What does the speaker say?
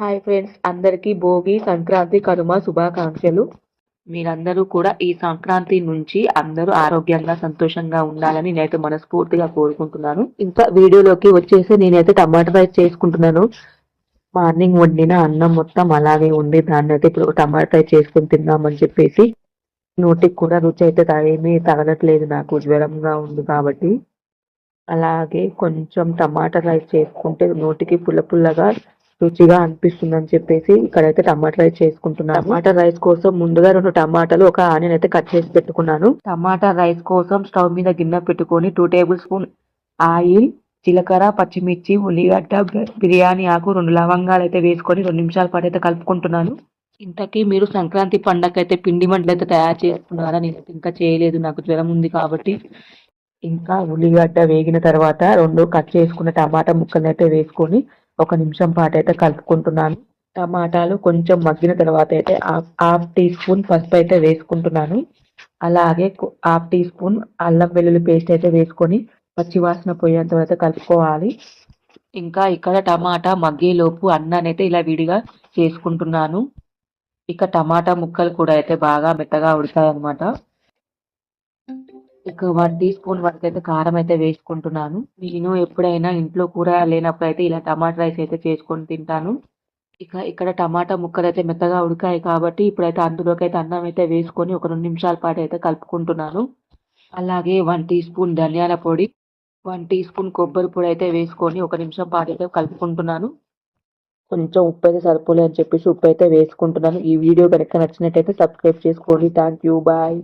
Hi friends అందరికీ భోగి సంక్రాంతి కనుమ శుభాకాంక్షలు. మీరందరూ కూడా ఈ సంక్రాంతి నుంచి అందరూ ఆరోగ్యంగా సంతోషంగా ఉండాలని నేనైతే మనస్ఫూర్తిగా కోరుకుంటున్నాను. ఇంకా వీడియోలోకి వచ్చేసి నేనైతే టమాటా రైస్ చేసుకుంటున్నాను. మార్నింగ్ వండిన అన్నం మొత్తం అలాగే ఉంది. దాన్ని అయితే ఇప్పుడు టమాటా రైస్ చేసుకుని తిందామని చెప్పేసి నోటికి కూడా రుచి అయితే త- ఏమీ తగలట్లేదు నాకు. జ్వరంగా ఉంది కాబట్టి. అలాగే కొంచెం టమాటా రైస్ చేసుకుంటే నోటికి పుల్ల పుల్లగా రుచిగా అనిపిస్తుంది అని చెప్పేసి ఇక్కడైతే టమాటా రైస్ చేసుకుంటున్నాను. టమాటా రైస్ కోసం ముందుగా రెండు టమాటాలు ఒక ఆనియన్ అయితే కట్ చేసి పెట్టుకున్నాను. టమాటా రైస్ కోసం స్టవ్ మీద గిన్నె పెట్టుకొని టూ టేబుల్ స్పూన్ ఆయిల్ జీలకర్ర పచ్చిమిర్చి ఉల్లిగడ్డ బిర్యానీ ఆకు రెండు లవంగాలు అయితే వేసుకొని రెండు నిమిషాల పాటు అయితే కలుపుకుంటున్నాను. ఇంతకీ మీరు సంక్రాంతి పండగ అయితే పిండి వంటలు అయితే తయారు చేసుకున్నారా నేను ఇంకా చేయలేదు నాకు జ్వరం ఉంది కాబట్టి. ఇంకా ఉల్లిగడ్డ వేగిన తర్వాత రెండు కట్ చేసుకున్న టమాటా ముక్కలు అయితే వేసుకొని ఒక నిమిషం పాటు అయితే కలుపుకుంటున్నాను టమాటాలు కొంచెం మగ్గిన తర్వాత అయితే హాఫ్ టీ స్పూన్ పసుపు అయితే వేసుకుంటున్నాను. అలాగే హాఫ్ టీ స్పూన్ అల్లం వెల్లుల్లి పేస్ట్ అయితే వేసుకొని పచ్చివాసన పోయేంత వరకు అయితే కలుపుకోవాలి. ఇంకా ఇక్కడ టమాటా మగ్గేలోపు అన్నానైతే అయితే ఇలా విడిగా చేసుకుంటున్నాను. ఇక టమాటా ముక్కలు కూడా అయితే బాగా మెత్తగా ఉడతాయి అన్నమాట ఇక వన్ టీ స్పూన్ వరకు అయితే కారం అయితే వేసుకుంటున్నాను. నేను ఎప్పుడైనా ఇంట్లో కూర లేనప్పుడు అయితే ఇలా టమాటా రైస్ అయితే చేసుకొని తింటాను. ఇక ఇక్కడ టమాటా ముక్కలు అయితే మెత్తగా ఉడికాయి కాబట్టి ఇప్పుడైతే అందులోకి అయితే అన్నం అయితే వేసుకొని ఒక రెండు నిమిషాల పాటు అయితే కలుపుకుంటున్నాను. అలాగే వన్ టీ స్పూన్ ధనియాల పొడి వన్ టీ స్పూన్ కొబ్బరి పొడి అయితే వేసుకొని ఒక నిమిషం పాటు అయితే కలుపుకుంటున్నాను. కొంచెం ఉప్పు అయితే సరిపోలే అని చెప్పేసి ఉప్పు అయితే వేసుకుంటున్నాను. ఈ వీడియో కనుక నచ్చినట్టయితే సబ్స్క్రైబ్ చేసుకోండి. Thank you bye